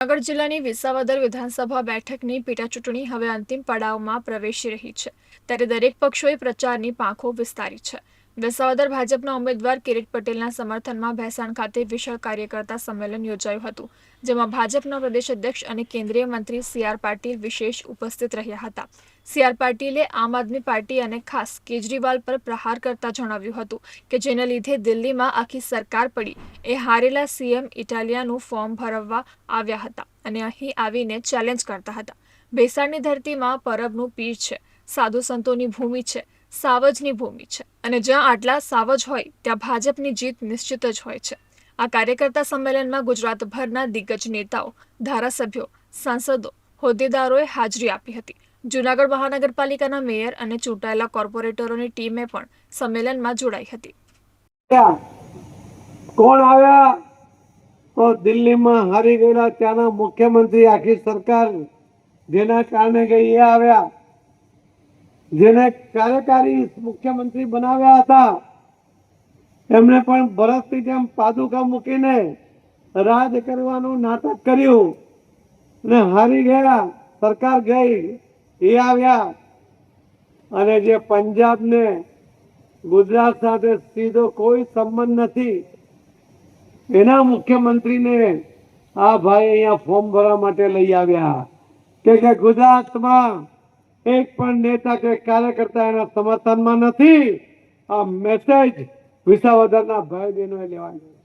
જૂનાગઢ જિલ્લાની વિસાવદર વિધાનસભા બેઠકની પેટાચૂંટણી હવે અંતિમ પડાવમાં પ્રવેશી રહી છે. ત્યારે દરેક પક્ષોએ પ્રચારની પાંખો વિસ્તારી છે. વિસાવદર ભાજપના ઉમેદવાર કિરીટ પટેલના સમર્થનમાં ભેસાણ ખાતે વિશાળ કાર્યકર્તા સંમેલન યોજાયું હતું, જેમાં ભાજપના પ્રદેશ અધ્યક્ષ અને કેન્દ્રીય મંત્રી સી આર પાટીલ વિશેષ ઉપસ્થિત રહ્યા હતા. સી આર પાટીલે આમ આદમી પાર્ટી અને ખાસ કેજરીવાલ પર પ્રહાર કરતા જણાવ્યું હતું કે જેને લીધે દિલ્હીમાં આખી સરકાર પડી. એ હારેલા સીએમ ઇટાલિયાનું ફોર્મ ભરવવા આવ્યા હતા અને અહીં આવીને ચેલેન્જ કરતા હતા. ભેસાણની ધરતીમાં પરબનું પીર છે, સાધુ સંતોની ભૂમિ છે સાવજની ભૂમિ છે. અને જ્યાં આટલા સાવજ હોય, ત્યાં ભાજપની જીત નિશ્ચિત જ હોય છે. આ કાર્યકર્તા સંમેલનમાં ગુજરાતભરના દિગ્ગજ નેતાઓ, ધારાસભ્યો, સાંસદો, હોદ્દેદારોએ હાજરી આપી હતી. જૂનાગઢ મહાનગરપાલિકાના મેયર અને ચૂંટાયેલા કોર્પોરેટરોની ટીમે પણ સંમેલનમાં જોડાઈ હતી. કોણ આવ્યા? તો દિલ્હીમાં હારી ગયેલા ત્યાંના મુખ્યમંત્રી આખી સરકાર, જેના કારણે કે એ આવ્યા. જેને કાર્યકારી મુખ્યમંત્રી બનાવ્યા હતા એમણે પણ ભરતની જેમ પાદુકા મૂકીને રાજ કરવાનું નાટક કર્યું ને હારી ગયા, સરકાર ગઈ, એ આવ્યા. અને જે પંજાબને ગુજરાત સાથે સીધો કોઈ સંબંધ નથી, એના મુખ્યમંત્રીને આ ભાઈ અહીંયા ફોર્મ ભરવા માટે લઈ આવ્યા. કે ગુજરાતમાં એક પણ નેતા કે કાર્યકર્તા એના સમર્થનમાં નથી. આ મેસેજ વિસાવદરના ભાઈ બહેનોએ લેવાનો